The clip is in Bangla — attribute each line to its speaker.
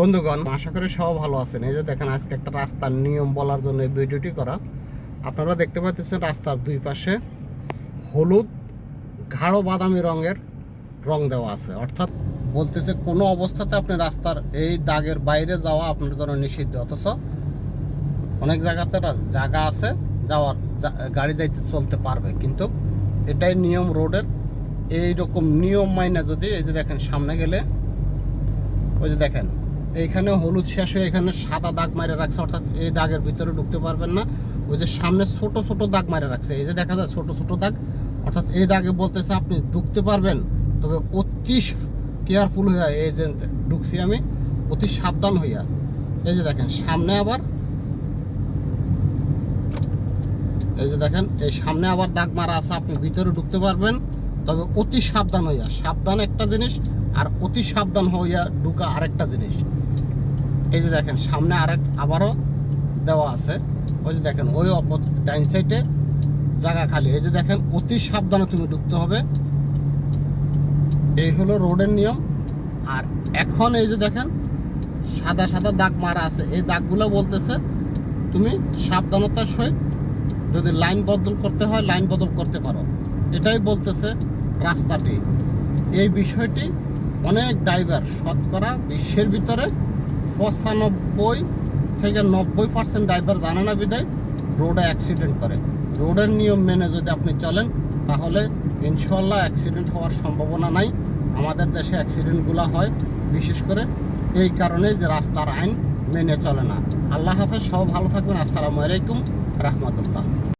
Speaker 1: বন্ধুগণ, আশা করি সব ভালো আছেন। এই যে দেখেন, আজকে একটা রাস্তার নিয়ম বলার জন্য এই ভিডিওটি করা। আপনারা দেখতে পাচ্ছেন রাস্তার দুই পাশে হলুদ, গাঢ় বাদামি রঙের রং দেওয়া আছে। অর্থাৎ বলতেছে, কোনো অবস্থাতে আপনি রাস্তার এই দাগের বাইরে যাওয়া আপনার জন্য নিষিদ্ধ। অথচ অনেক জায়গাতে জায়গা আছে, যাওয়ার গাড়ি যাইতে চলতে পারবে। কিন্তু এটাই নিয়ম রোডের। এই রকম নিয়ম মাইনা যদি এই যে দেখেন, সামনে গেলে, ওই যে দেখেন এইখানে হলুদ শেষ হয়ে এখানে সাদা দাগ মারে রাখছে, অর্থাৎ এই দাগের ভিতরে ঢুকতে পারবেন না। ওই যে সামনে ছোট ছোট দাগ মারে রাখছে, এই যে দেখা যায় ছোট ছোট দাগ। অর্থাৎ এই দাগে বলতেছে আপনি ঢুকতে পারবেন, তবে অতি কেয়ারফুল হইয়া, এই যে ঢুকছি আমি, অতি সাবধান হইয়া। এই যে দেখেন, সামনে আবার, এই যে দেখেন, এই সামনে আবার দাগ মারা আছে, আপনি ভিতরে ঢুকতে পারবেন, তবে অতি সাবধান হইয়া। সাবধান একটা জিনিস, আর অতি সাবধান হইয়া ঢুকা আরেকটা জিনিস। এই যে দেখেন, সামনে আরেক আবারও দেওয়া আছে। ওই যে দেখেন, ওই অপ ডাইন সাইডে জায়গা খালি। এই যে দেখেন, অতি সাবধানে তুমি ঢুকতে হবে। এই হলো রোডের নিয়ম। আর এখন এই যে দেখেন, সাদা সাদা দাগ মারা আছে। এই দাগগুলো বলতেছে, তুমি সাবধানতার সহিত যদি লাইন বদল করতে হয়, লাইন বদল করতে পারো। এটাই বলতেছে রাস্তাটি। এই বিষয়টি অনেক ড্রাইভার শতকরা বিশ্বের ভিতরে পঁচানব্বই থেকে নব্বই পার্সেন্ট ড্রাইভার জানে না বিদায় রোডে অ্যাক্সিডেন্ট করে। রোডের নিয়ম মেনে যদি আপনি চলেন, তাহলে ইনশাল্লাহ অ্যাক্সিডেন্ট হওয়ার সম্ভাবনা নাই। আমাদের দেশে অ্যাক্সিডেন্টগুলো হয়, বিশেষ করে এই কারণে যে রাস্তার আইন মেনে চলে না। আল্লাহ হাফেজ সব ভালো থাকবেন। আসসালামু আলাইকুম, রহমতুল্লাহ।